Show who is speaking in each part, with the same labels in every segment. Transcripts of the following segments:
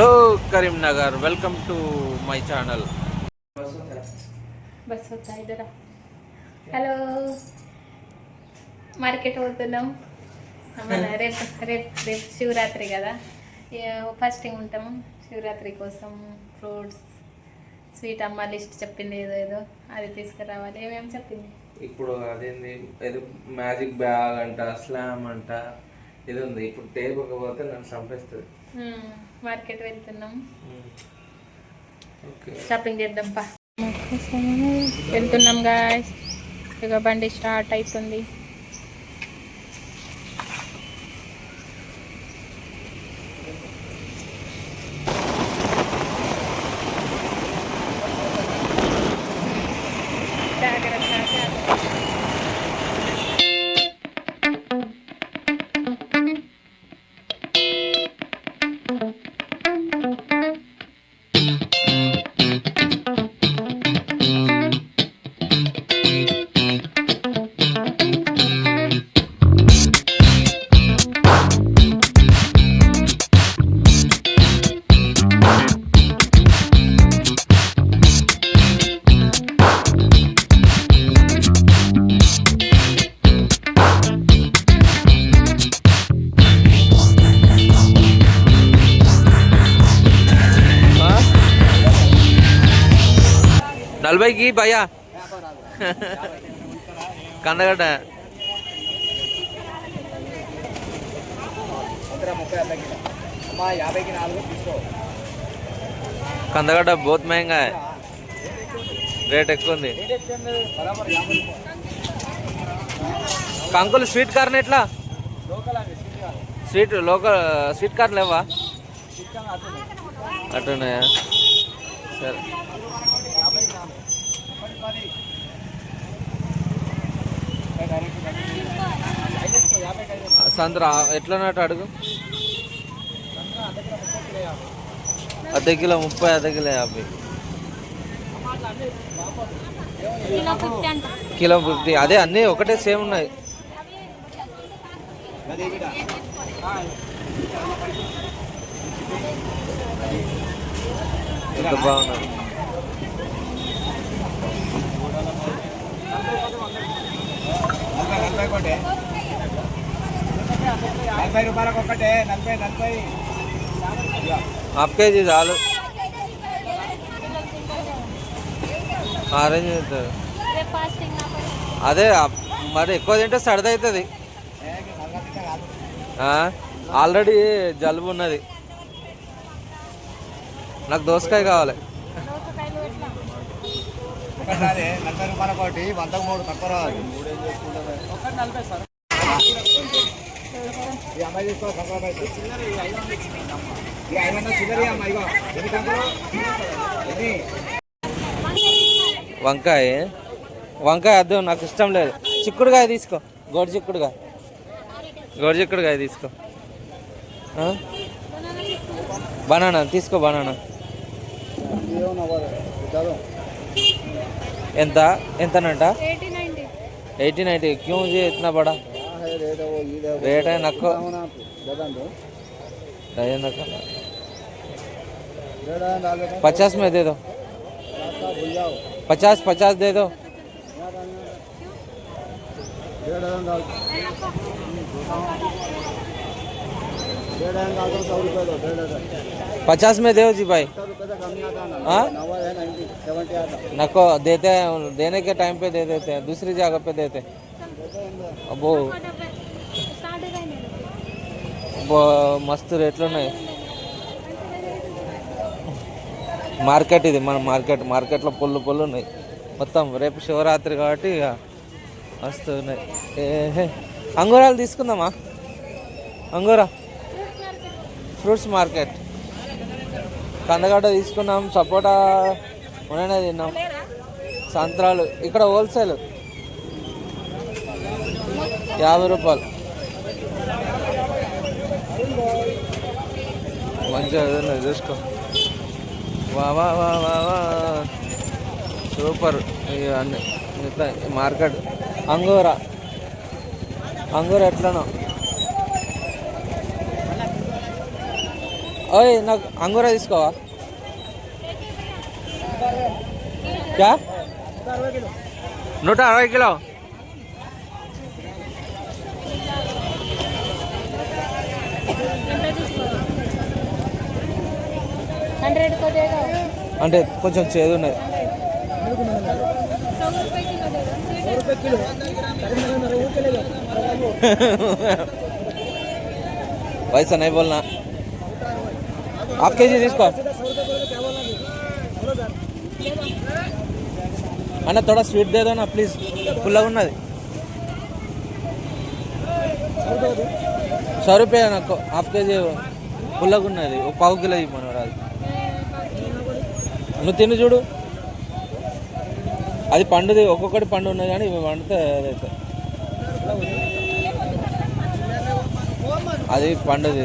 Speaker 1: Hello Karimnagar welcome
Speaker 2: to my channel. Hello. Market పోతున్నాం. మన రేపు రేపు రేపు శివరాత్రి కదా. ఫస్టింగ్ ఉంటాం. శివరాత్రి కోసం ఫ్రూట్స్ స్వీట్ అమ్మ లిస్ట్ చెప్పింది ఏదో ఏదో. అది తీసుకురావాలి. ఏమేమి చెప్పింది?
Speaker 1: ఇప్పుడు అదేంది? ఏదో మ్యాజిక్ బ్యాగ్ అంట స్లామ్ అంట ఇది ఉంది. ఇప్పుడు తేపకపోతే నన్ను చంపేస్తుంది.
Speaker 2: మార్కెట్ వెళ్తున్నాం.
Speaker 1: ఓకే
Speaker 2: షాపింగ్ చేద్దాం పా. వెళ్తున్నాం గాయస్ ఇక బండి స్టార్ట్ అవుతుంది
Speaker 1: భయ్యా. కందగడ్డ కందగడ్డ బోత్ మహంగా. రేట్ ఎక్కువ ఉంది. కంకులు స్వీట్ కార్న్ ఎట్లా? స్వీట్ లోకల్ స్వీట్ కార్న్ లేవా?
Speaker 3: చిక్కగా
Speaker 1: అట్టున్నాయా సరే
Speaker 3: యాభైకి నాలుగు పది పది
Speaker 1: సంద్ర ఎట్లన్నట్టు అడుగు? అర్ధ కిలో ముప్పై అర్ధ కిలో యాభై.
Speaker 2: కిలో ఫిఫ్టీ
Speaker 1: అదే అన్నీ ఒకటే సేమ్ ఉన్నాయి. ఎంత
Speaker 3: నలభై ఒకటి నలభై రూపాయలకు ఒకటే నలభై నలభై.
Speaker 1: హాఫ్ కేజీ చాలు. ఆరెంజ్ తింటారు అదే మరి ఎక్కువ తింటే సర్ది అవుతుంది ఆల్రెడీ జలుబు ఉన్నది. నాకు దోసకాయ కావాలి.
Speaker 2: ఎట్లా
Speaker 3: ఒకటి రాదే నలభై రూపాయలకు ఒకటి వందకు మూడు తక్కువ రావాలి నలభై సార్. ఈ అమ్మాయి తీసుకో తక్కువ చిల్లర ఈ ఐదు వందలు ఇచ్చింది ఈ ఐదు వందలు చిల్లర అమ్మ ఇగో ఎన్ని కంకులు ఎన్ని
Speaker 1: వంకాయ. వంకాయ వద్దు నాకు ఇష్టం లేదు. చిక్కుడుకాయ తీసుకో. గోడు చిక్కుడుకాయ. గోడు చిక్కుడుకాయ తీసుకో? బనానా తీసుకో బనానా. ఎంత? ఎంతనంట? एटी नाइन्टी क्यों ये इतना बड़ा? रेट है नको डजन पचास में दे दो। पचास पचास दे दो। पचास में दो जी भाई हाँ नको देते हैं देने के टाइम पे दे देते हैं दूसरी जगह पे देते हैं अब वो वो మస్తు రేట్లు ఉన్నాయి మార్కెట్ ఇది మన మార్కెట్ మార్కెట్లో పొల్లు పొల్లు ఉన్నాయి మొత్తం రేపు శివరాత్రి కాబట్టి ఇక మస్తు ఉన్నాయి ఏ అంగూరాలు తీసుకుందామా అంగూరా ఫ్రూట్స్ మార్కెట్. కందగడ్డ తీసుకున్నాం సపోటా మొన్ననే తిన్నాం. సంత్రాలు ఇక్కడ హోల్సేల్. యాభై రూపాయలు. మంచిగా చూసుకో. వా వా వా వా వా. సూపర్. ఇవన్నీ మిగతా మార్కెట్. అంగూర. అంగూర ఎట్లనో. ఓయ్ నాకు అంగూర తీసుకోవా? క్యా? నూట అరవై కిలో. అంటే కొంచెం చేదు ఉన్నది. వయసు అనే హాఫ్ కేజీ తీసుకో. అన్న తోడా స్వీట్ దేదో ప్లీజ్ ఫుల్గా ఉన్నది. సౌ రూపాయ నాకు హాఫ్ కేజీ ఫుల్గా ఉన్నది. ఒక పావు కిలో ఇవ్వను రాదు నువ్వు తిని చూడు. అది పండుది ఒక్కొక్కటి పండు ఉన్నది కానీ ఇవి పండితే అదైతే అది పండుది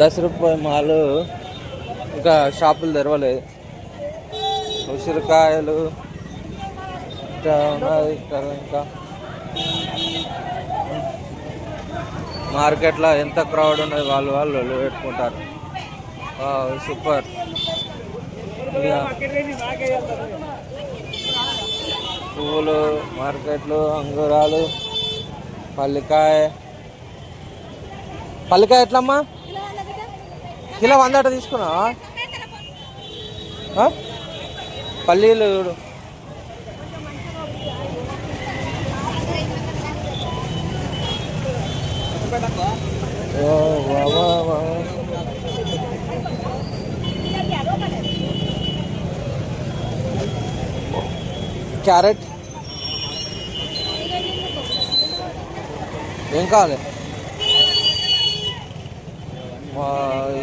Speaker 1: దశ రూపాయ మాలు ఇంకా షాపులు తెరవలేదు. ఉసిరికాయలు ఇంకా ఉన్నది ఇంకా. మార్కెట్లో ఎంత క్రౌడ్ ఉన్నది వాళ్ళు వాళ్ళు పెట్టుకుంటారు. సూపర్. పువ్వులు మార్కెట్లు అంగురాలు పల్లికాయ పల్లికాయ ఎట్లమ్మా? కిలో వంద అట్ట తీసుకున్నావా? పల్లీలు చూడు. ఓ, క్యారెట్? ఏం కావాలి?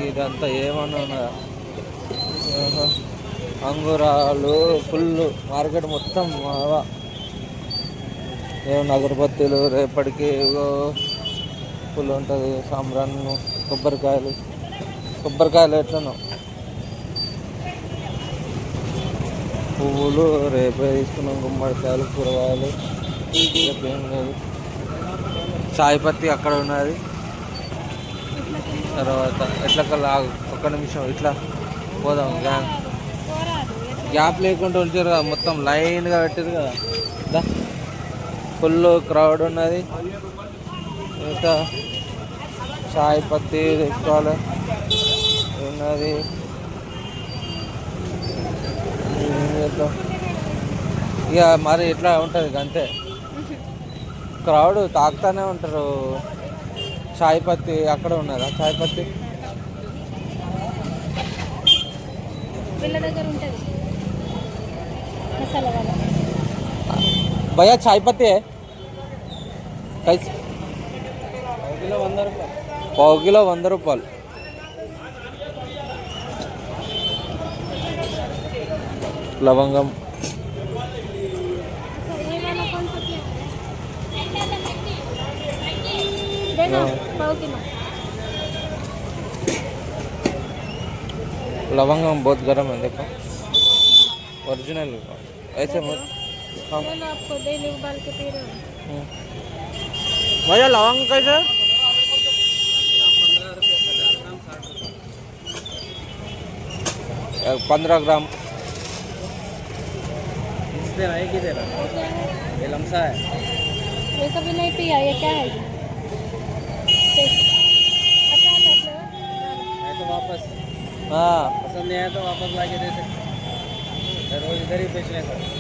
Speaker 1: ఇదంతా ఏమన్నా అంగురాలు ఫుల్ మార్కెట్ మొత్తం మావా. ఏమన్నా అగరబత్తీలు రేపటికి ఫుల్ ఉంటుంది సాంబ్రాన్ కొబ్బరికాయలు. కొబ్బరికాయలు ఎట్లనో. పువ్వులు రేపే తీసుకున్నాం గుమ్మడికాయలు కూరగాయలు. రేపు ఏం లేదు. చాయ్ పత్తి అక్కడ ఉన్నది. తర్వాత ఎట్లా కల్లా ఒక్క నిమిషం ఇట్లా పోదాం గ్యాంగ్ గ్యాప్ లేకుండా ఉంచారు కదా మొత్తం లైన్గా పెట్టారు కదా. దా. ఫుల్ క్రౌడ్ ఉన్నది. ఇంకా చాయ్ పత్తి తెచ్చుకోవాలి ఉన్నది. ఇక మరి ఇట్లా ఉంటుంది అంతే క్రౌడ్ తాకుతానే ఉంటారు. చాయ్ పత్తి అక్కడ ఉన్నదా చాయ్ పత్తి భయ్యా చాయ్ పత్తి పావు కిలో వంద రూపాయలు. లవంగం.
Speaker 2: किलो
Speaker 1: लवंगम बहुत गर्म है देखो। ओरिजिनल ऐसे मत हाँ
Speaker 2: आपको डेली उबाल के पी रहे हो।
Speaker 1: हम्म। भैया लवंग कैसे? पंद्रह ग्राम।
Speaker 3: इससे नहीं की देना
Speaker 2: ये क्या है?
Speaker 3: ये लमसा है।
Speaker 2: ये कभी नहीं पिया ये क्या है टेस्ट अच्छा है फ्लेवर
Speaker 3: नहीं तो वापस
Speaker 1: हाँ।
Speaker 3: पसंद नहीं आया तो वापस ला के दे सकते रोज इधर ही बेच लेता हूँ।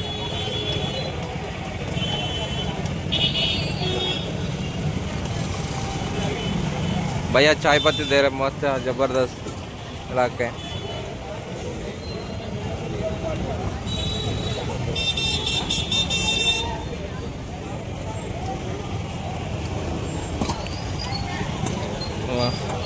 Speaker 1: भैया चाय पत्ती दे रहे मस्त है, ज़बरदस्त इलाके वाह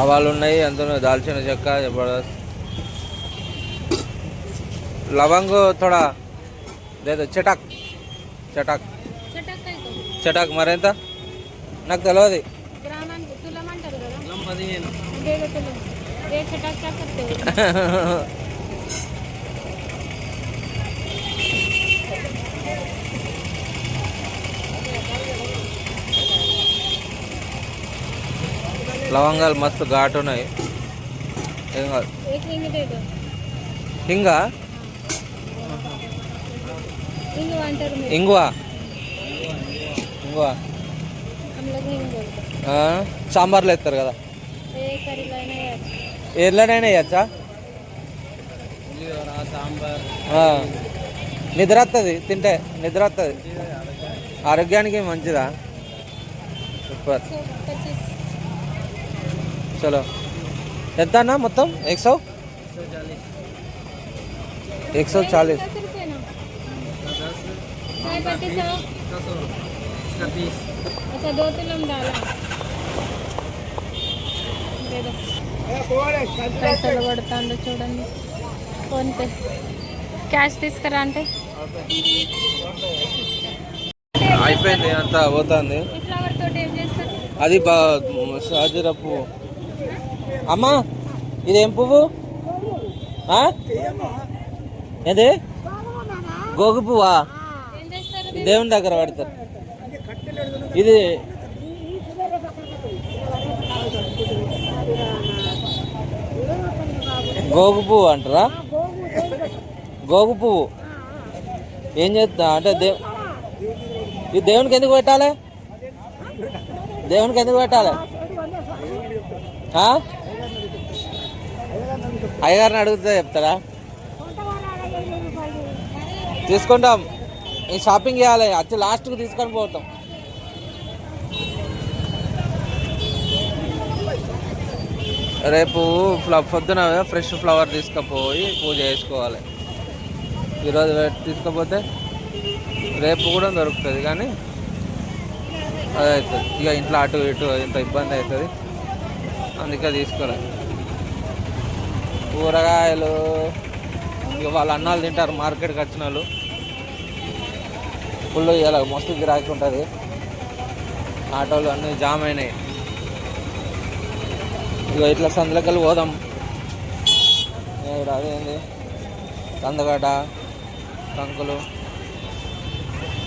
Speaker 1: ఆవాలు ఉన్నాయి అందులో దాల్చిన చెక్క జబర్దస్త్. లవంగ్ థోడా లేదు చటాక్. చటాక్. చటాక్ మరెంత? నాకు తెలియదు
Speaker 2: తులమంటారు కదా అదేదో తులం ఏ చటాక్ చక్కర్తే
Speaker 1: లవంగాలు మస్తు ఘాటు ఉన్నాయి. ఏం కాదు. ఇంగువా ఇంగువా సాంబార్లో వేస్తారు కదా.
Speaker 2: ఎర్లనైనా వేయచ్చా.
Speaker 1: నిద్ర వస్తుంది తింటే నిద్ర వస్తుంది ఆరోగ్యానికి మంచిదా? సూపర్.
Speaker 2: సో పచ్చీస్
Speaker 1: చలో ఎంత అన్న మొత్తం ఎక్ సौ एक सौ चालीस
Speaker 2: दस रुपये ना चाय पत्ती सौ अच्छा दो तिलम डाला दे दो పైసలు కొడుతుందో చూడండి ఫోన్పే క్యాష్ తీసుకురా అంటే
Speaker 1: అయిపోయింది అంతా పోతుంది
Speaker 2: ఈ ఫ్లవర్ తోటి ఏం చేస్తారు
Speaker 1: అది బా షాజీర పువ్వు అమ్మా ఇదేం పువ్వు? ఏది? గోగు పువ్వా? దేవుని దగ్గర పడతారు. ఇది గోగు పువ్వు అంటారా? గోగు పువ్వు. ఏం చేస్తా అంటే దేవు ఇది దేవునికి ఎందుకు పెట్టాలి? దేవునికి ఎందుకు పెట్టాలి? ఆ? అయ్యగారిని చెప్తారా? తీసుకుంటాం. ఈ షాపింగ్ చేయాలి. వచ్చి లాస్ట్కి తీసుకొని పోతాం. రేపు ఫ్ల పొద్దున ఫ్రెష్ ఫ్లవర్ తీసుకుపోయి పూజ చేసుకోవాలి. ఈరోజు తీసుకపోతే రేపు కూడా దొరుకుతుంది కానీ అదే అవుతుంది ఇక ఇంట్లో అటు ఇటు ఇంత ఇబ్బంది అవుతుంది అందుకే తీసుకోలే. కూరగాయలు ఇక వాళ్ళ అన్నాలు తింటారు మార్కెట్కి వచ్చిన వాళ్ళు ఫుల్ ఇలా మస్తు గిరాకీ ఉంటుంది ఆటోలు అన్నీ జామ్ అయినాయి ఇక ఇట్లా సందులకెళ్ళి పోదాం ఇక్కడ అదేంది కందగడ్డ కంకులు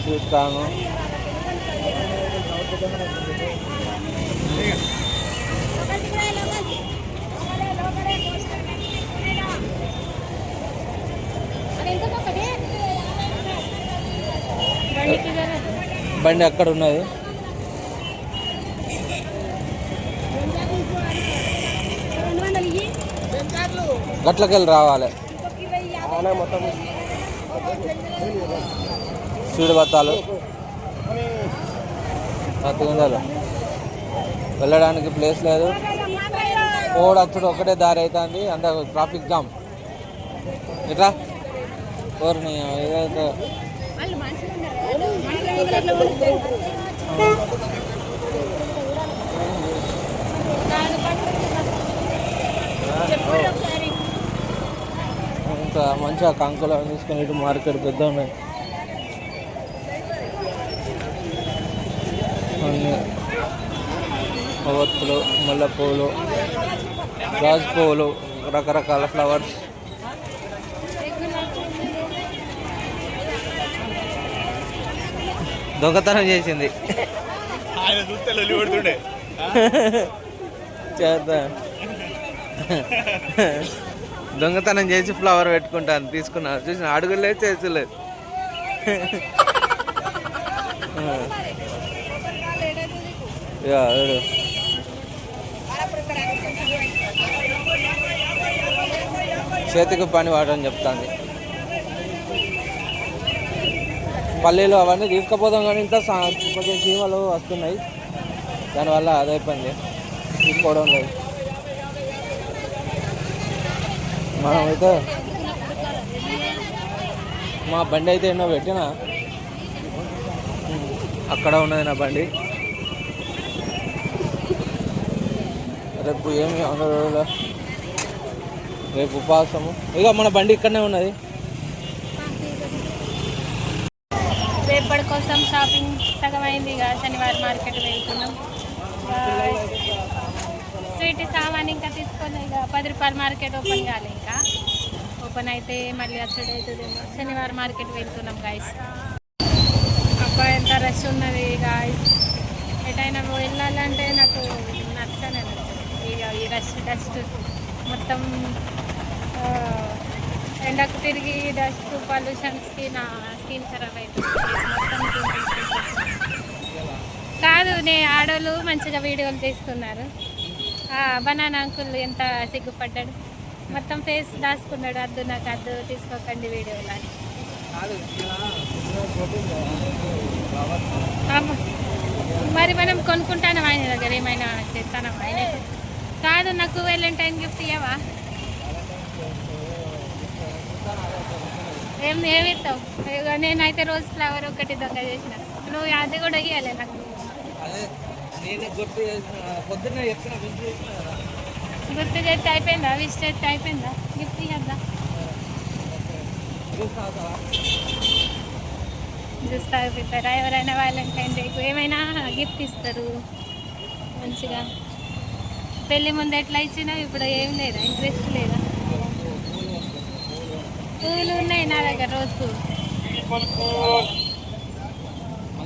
Speaker 2: చూస్తాను
Speaker 1: బండి అక్కడ ఉన్నది. గట్లకెళ్ళి రావాలి. సీడు బత్తాలు. పత్తి గింజలు వెళ్ళడానికి ప్లేస్ లేదు. పోవడచ్చుడు ఒకటే దారి అవుతుంది అంత ట్రాఫిక్ జామ్. ఇట్లా కోరిని ఇంకా మంచిగా కంకులు తీసుకుని తీసుకొని ఇటు మార్కెట్ పెద్ద ఉన్నాయి అవత్తులు మల్లె పువ్వులు రాజు పువ్వులు రకరకాల ఫ్లవర్స్. దొంగతనం చేసింది.
Speaker 3: ఆయన చూస్తే లొల్లి పడుతుండే
Speaker 1: చేద్దా. దొంగతనం చేసి ఫ్లవర్ పెట్టుకుంటాను తీసుకున్నాను చూసిన అడుగులేదు చేసలేదు. చేతికి పని వాడని చెప్తాంది. పల్లీలు అవన్నీ తీసుకుపోతాం కానీ ఇంత కొంచెం చీమలు వస్తున్నాయి. దానివల్ల అదైపోయింది. తీసుకోవడం లేదు. మనమైతే మా బండి అయితే ఎన్నో పెట్టిన. అక్కడ ఉన్నది నా బండి. రేపు ఏమి అనగా రేపు ఉపవాసము. ఇక మన బండి ఇక్కడనే ఉన్నది
Speaker 2: రేపటి కోసం షాపింగ్ సగం అయింది ఇక శనివారం మార్కెట్ వెళ్తున్నాం. స్వీట్ సామాన్ ఇంకా తీసుకొని ఇక పది రూపాయల మార్కెట్ ఓపెన్ కాలే ఇంకా. ఓపెన్ అయితే మళ్ళీ అచ్చడి అవుతుందేమో శనివారం మార్కెట్ వెళ్తున్నాం గాయస్ అబ్బా ఎంత రష్ ఉన్నది గాయస్ ఎటైనా వెళ్ళాలంటే నాకు నచ్చనే ఇక ఈ రష్ డస్ట్ మొత్తం ఎండకు తిరిగి డస్ట్ పొల్యూషన్స్కి నా స్కిన్ ఖరాబ్ అవుతుంది మొత్తం. కాదు నే ఆడోళ్ళు మంచిగా వీడియోలు తీస్తున్నారు. బనానా అంకుల్ ఎంత సిగ్గుపడ్డాడు. మొత్తం ఫేస్ దాచుకున్నాడు. అద్దు నాకు అద్దు తీసుకోకండి వీడియోలు అని. మరి మనం కొనుక్కుంటాను ఆయన దగ్గర? ఏమైనా చేస్తాను ఆయన కాదు నాకు వ్యాలంటైన్ గిఫ్ట్ ఇవ్వవా ఏం ఏమిస్తావు నేనైతే రోజ్ ఫ్లవర్ ఒకటి దొంగ చేసిన. నువ్వు అది కూడా ఇవ్వాలి నాకు.
Speaker 1: నేను గుర్తు పొద్దున్నే గుర్తు
Speaker 2: చేస్తే అయిపోయిందా? విష్ చేస్తే అయిపోయిందా? గిఫ్ట్ ఇవ్వద్దా? చూస్తా అయిపోతారా ఎవరైనా వ్యాలంటైన్ డేకు ఏమైనా గిఫ్ట్ ఇస్తారు మంచిగా. పెళ్ళి ముందు ఎట్లా ఇచ్చినా ఇప్పుడు ఏం లేదా? ఇంట్రెస్ట్ లేదా? పూలు ఉన్నాయి నా దగ్గర రోజు మల్లె పువ్వు అని ఇస్తాడు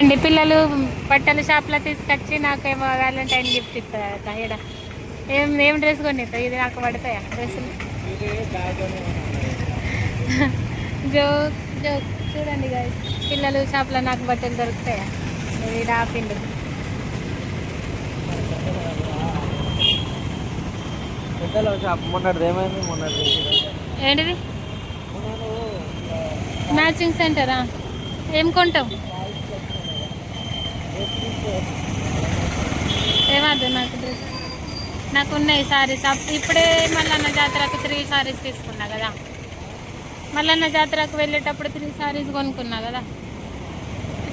Speaker 2: అండి పిల్లలు బట్టల షాప్లో తీసుకొచ్చి నాకేమో వ్యాలంటైన్ గిఫ్ట్ ఇస్తారట ఇక్కడ ఏం ఏం డ్రెస్ కొనిస్తావు? ఇది నాకు పడతాయా? డ్రెస్సులు? Joke joke. చూడండి guys. పిల్లలు షాప్లో నాకు బట్టలు దొరుకుతాయా? ఇది ఆపిండు ఏంటిది? మ్యాచింగ్ సెంటరా? ఏం కొంటావు ఏమద్దు నాకు డ్రెస్? నాకు ఉన్నాయి సారీస్ ఇప్పుడే మల్లన్న జాతరకు త్రీ సారీస్ తీసుకున్నా కదా. మల్లన్న జాతరకు వెళ్ళేటప్పుడు త్రీ సారీస్ కొనుక్కున్నా కదా.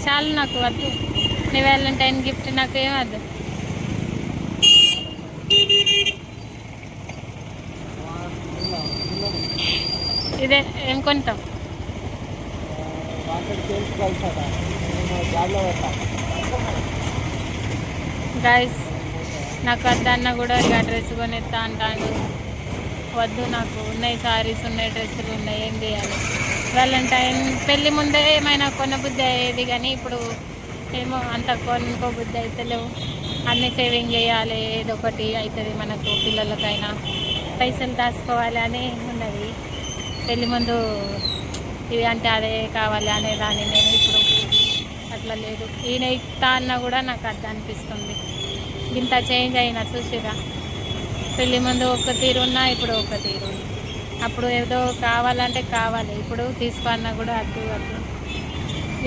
Speaker 2: చాలు నాకు వద్దు. నీ వ్యాలంటైన్ గిఫ్ట్ నాకు ఏమద్దు ఇదే ఏం కొంటావు గైస్ నాకు వద్దన్న కూడా ఇక డ్రెస్ కొనిస్తా అంటాడు. వద్దు నాకు ఉన్నాయి సారీస్ ఉన్నాయి డ్రెస్సులు ఉన్నాయి ఏం చేయాలి? వ్యాలంటైన్ పెళ్ళి ముందే ఏమైనా కొన్న బుద్ధి అయ్యేది కానీ ఇప్పుడు ఏమో అంత కొనుక్కో బుద్ధి అయితే లేవు. అన్ని సేవింగ్ చేయాలి ఏదో ఒకటి అవుతుంది మనకు పిల్లలకైనా. పైసలు దాచుకోవాలి అని ఉన్నది. పెళ్ళి ముందు ఇది అంటే అదే కావాలి అనేదాన్ని నేను ఇప్పుడు అట్లా లేదు. ఈయన ఇస్తా అన్నా కూడా నాకు అర్థం అనిపిస్తుంది ఇంత చేంజ్ అయినా చూసిరా పెళ్ళి ముందు ఒక తీరు ఉన్నా ఇప్పుడు ఒక తీరు. అప్పుడు ఏదో కావాలంటే కావాలి ఇప్పుడు తీసుకోన్నా కూడా అద్దు అద్దు.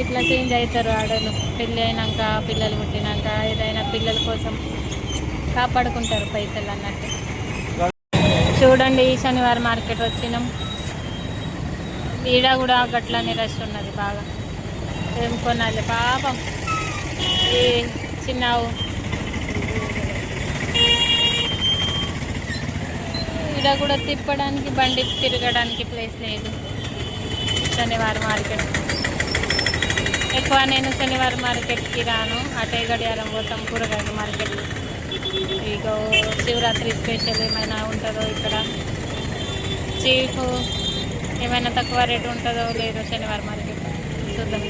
Speaker 2: ఇట్లా చేంజ్ అవుతారు ఆడలు పెళ్ళి అయినాక పిల్లలు పుట్టినాక ఏదైనా పిల్లల కోసం కాపాడుకుంటారు పైసలు అన్నట్టు. చూడండి ఈ శనివారం మార్కెట్ వచ్చినాం. ఈడ కూడా గట్లనే రష్ ఉన్నది బాగా. ఏం కొనాలి పాపం. ఈ చిన్నావు. ఈడ కూడా తిప్పడానికి బండి తిరగడానికి ప్లేస్ లేదు. శనివారం మార్కెట్. ఎక్కువ నేను శనివారం మార్కెట్కి రాను. అటే గడియారం పోతాం కూరగాయల మార్కెట్. ఇక శివరాత్రి స్పెషల్ ఏమైనా ఉంటుందో ఇక్కడ. చీఫ్ ఏమైనా తక్కువ రేటు ఉంటుందో లేదో శనివారం మార్కెట్ చూద్దాం.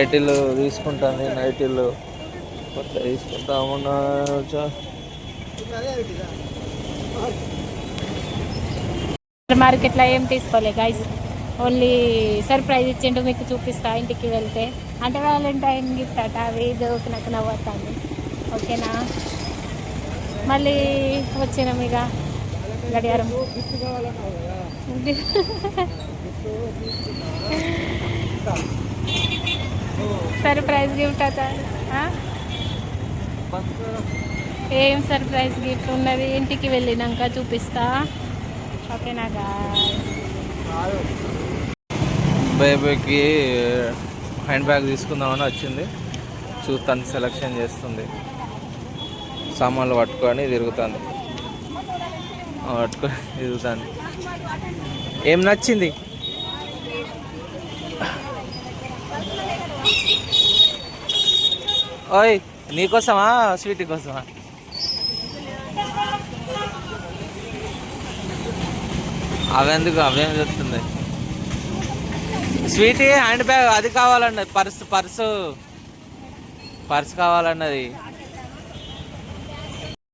Speaker 1: నైటీలు తీసుకుంటుంది నైటీలు కొత్త తీసుకుంటామన్నా
Speaker 2: మార్కెట్లో ఏం తీసుకోలే గైస్ ఓన్లీ సర్ప్రైజ్ ఇచ్చిండు మీకు చూపిస్తా ఇంటికి వెళ్తే. అంటే వ్యాలంటైన్ గిఫ్ట్ అట అవి జోక్ నాకు నవ్వుతాను ఓకేనా? మళ్ళీ వచ్చినాం ఇక గడియారం. సర్ప్రైజ్ గిఫ్ట్ అట ఏం సర్ప్రైజ్ గిఫ్ట్ ఉన్నది? ఇంటికి వెళ్ళినాక చూపిస్తా. ఓకేనా
Speaker 1: బేబీకి హ్యాండ్ బ్యాగ్ తీసుకుందామని వచ్చింది. చూస్తాను సెలెక్షన్ చేస్తుంది. సామాన్లు పట్టుకొని తిరుగుతుంది. పట్టుకొని తిరుగుతుంది. ఏం నచ్చింది? ఓయ్ నీకోసమా స్వీట్ కోసమా? అవెందుకు అవేం చెప్తుంది స్వీట్ హ్యాండ్ బ్యాగ్ అది కావాలన్నది పర్స్ పర్సు. పర్స్ కావాలన్నది.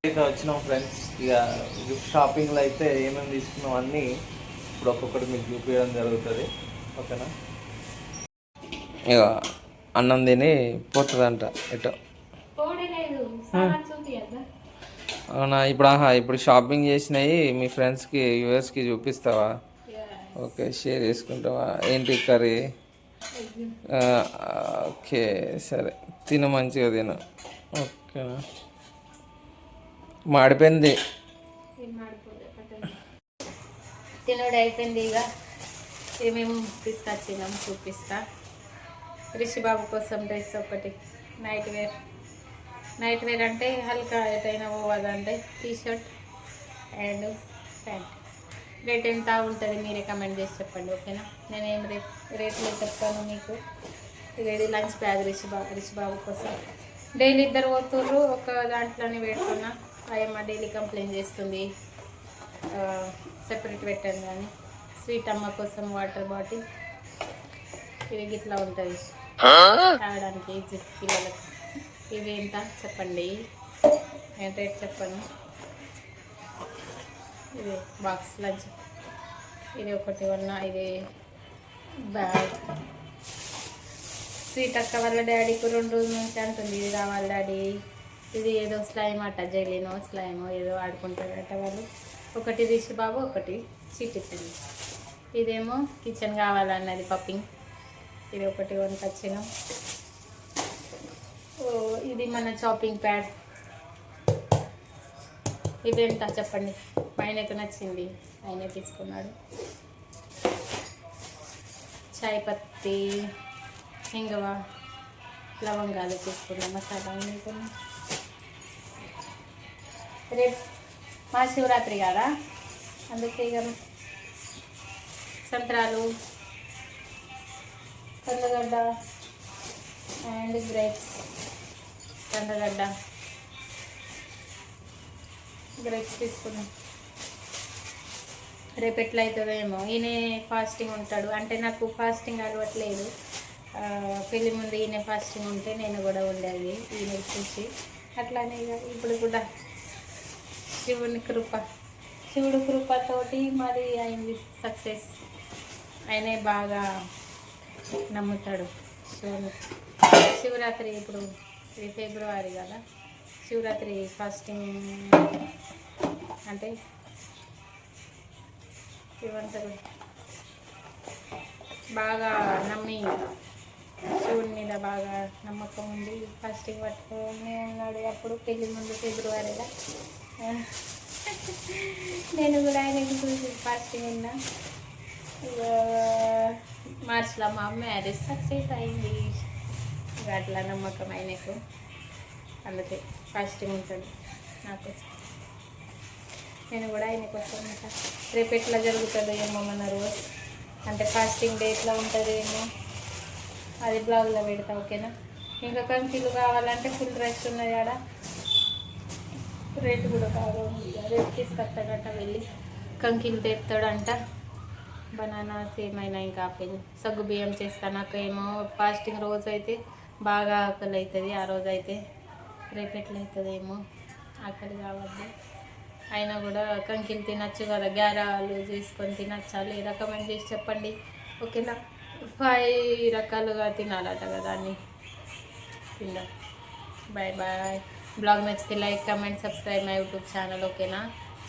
Speaker 1: అయితే వచ్చినాం ఫ్రెండ్స్ ఇక గిఫ్ట్ షాపింగ్లో అయితే ఏమేమి తీసుకున్నాం అన్నీ ఇప్పుడు ఒక్కొక్కటి మీకు చూపించడం జరుగుతుంది. ఓకేనా? ఇక అన్నం తిని పోతుందంట ఎటో. అవునా ఇప్పుడు ఆహా ఇప్పుడు షాపింగ్ చేసినవి మీ ఫ్రెండ్స్కి యూఎస్కి చూపిస్తావా? ఓకే షేర్ చేసుకుంటావా? ఏంటి కర్రీ? ఆ, ఓకే సరే తిను మంచిగా తిను. ఓకేనా మాడిపోయింది.
Speaker 2: తినడు అయిపోయింది ఇక. ఏమేమి తీసుకొచ్చినాం చూపిస్తా. రిషిబాబు కోసం డ్రెస్ ఒకటి. నైట్ వేర్ నైట్ వేర్ అంటే హల్కా ఎటైనా పోవాలంటే టీషర్ట్ అండ్ ప్యాంట్. రేట్ ఎంత ఉంటుంది మీరే కమెంట్ చేసి చెప్పండి ఓకేనా? నేను రేట్ రేట్లు చెప్తాను మీకు. ఇది లంచ్ బ్యాగ్ రిషిబాబు రిషిబాబు కోసం. డైలీ ఇద్దరు పోతుర్రు ఒక దాంట్లోనే పెడుతున్నా. ఆయమ్మ డైలీ కంప్లైంట్ చేస్తుంది. సెపరేట్ పెట్టాను కానీ స్వీట్ అమ్మ కోసం వాటర్ బాటిల్ ఇవి గిట్లా ఉంటుంది. తాగడానికి పిల్లలకు. ఇవి ఎంత? చెప్పండి. ఎంత రేట్ ఇది బాక్స్ లంచ్. ఇది ఒకటి ఉన్న ఇది బ్యాగ్. స్వీట్ అక్క వాళ్ళ డాడీకి రెండు నుంచి అంటుంది ఇది కావాలి డాడీ. ఇది ఏదో స్లైమ్ అట జైలినో స్లైమో ఏదో ఆడుకుంటారట వాళ్ళు. ఒకటి రిషి బాబు ఒకటి చిట్టి ఇదేమో కిచెన్ కావాలన్నది పప్పింగ్. ఇది ఒకటి కొనుకొచ్చినాం ఓ ఇది మన షాపింగ్ ప్యాడ్ ఇది ఎంత చెప్పండి? ఆయనకు నచ్చింది. ఆయన తీసుకున్నాడు. చాయ్ పత్తి ఇంగవ లవంగాలు తీసుకున్నాం. మసాలా తీసుకున్నాం రేపు మా శివరాత్రి కదా? అందుకే ఇక సంత్రాలు కందగడ్డ అండ్ గ్రేప్స్. కందగడ్డ. గ్రేప్స్ తీసుకున్నాం రేపు ఎట్లా అవుతుందో ఏమో ఈయన ఫాస్టింగ్ ఉంటాడు. అంటే నాకు ఫాస్టింగ్ అలవట్లేదు. ఆ, పెళ్ళి ముందు ఈయన ఫాస్టింగ్ ఉంటే నేను కూడా ఉండేది. ఈయన చూసి అట్లానే ఇప్పుడు కూడా శివుని కృప. శివుడు కృపతోటి మరి అయింది సక్సెస్. ఆయనే బాగా నమ్ముతాడు. శివుని శివరాత్రి ఇప్పుడు ఇది ఫిబ్రవరి కదా? శివరాత్రి ఫాస్టింగ్ అంటే ఏమంటారు? బాగా నమ్మి శివుని మీద బాగా నమ్మకం ఉంది ఫాస్టింగ్ పట్టుకొని ఉన్నాడు అప్పుడు పెళ్ళి ముందు ఫిబ్రవరిలో నేను కూడా ఆయనకి చూసి ఫాస్టింగ్ ఉన్నా. మార్చిలో మా మ్యారేజ్ సక్సెస్ అయింది. అట్లా నమ్మకం ఆయనకు. అందుకే ఫాస్టింగ్ ఉంటుంది నాకు. నేను కూడా ఆయన కోసం ఉంటా రేపు ఎట్లా జరుగుతుందో ఏమో మన రోజు. అంటే ఫాస్టింగ్ డే ఎట్లా ఉంటుంది ఏమో. అది బ్లాగ్లో పెడతా ఓకేనా? ఇంకా కంకిలు కావాలంటే ఫుల్ రెస్ట్ ఉన్నది ఆడ. రేటు కూడా కావాలి ఉంది రేపు తీసుకొస్తాడట వెళ్ళి. కంకిలు తెస్తాడంట బనానాస్ ఏమైనా ఇంకా ఆపిల్. సగ్గు బియ్యం చేస్తాను నాకు ఏమో ఫాస్టింగ్ రోజు అయితే బాగా ఆకలి అవుతుంది ఆ రోజు అయితే రేపు అవుతుందేమో ఆకలి కావద్దు. అయినా కూడా కంకిలు తినచ్చు కదా. గ్యారాలు చేసుకొని తినచ్చాలి ఏ రకమైన చేసి చెప్పండి. ఓకేనా? ఫైవ్ రకాలుగా తినాలట కదా అన్ని. తిందాం. బాయ్ బాయ్ బ్లాగ్ నచ్చితే like comment subscribe my YouTube channel ఓకేనా?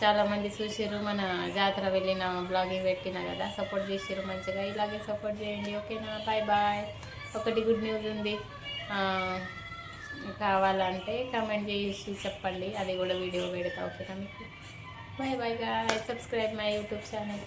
Speaker 2: చాలామంది చూసారు మన జాతర వెళ్ళిన బ్లాగింగ్ పెట్టిన కదా సపోర్ట్ చేసారు మంచిగా. ఇలాగే సపోర్ట్ చేయండి ఓకేనా? బాయ్ బాయ్ ఒకటి గుడ్ న్యూస్ ఉంది. కావాలంటే కమెంట్ చేసి చెప్పండి అది కూడా వీడియో పెడతా ఓకేనా మీకు? Bye bye bye subscribe my YouTube channel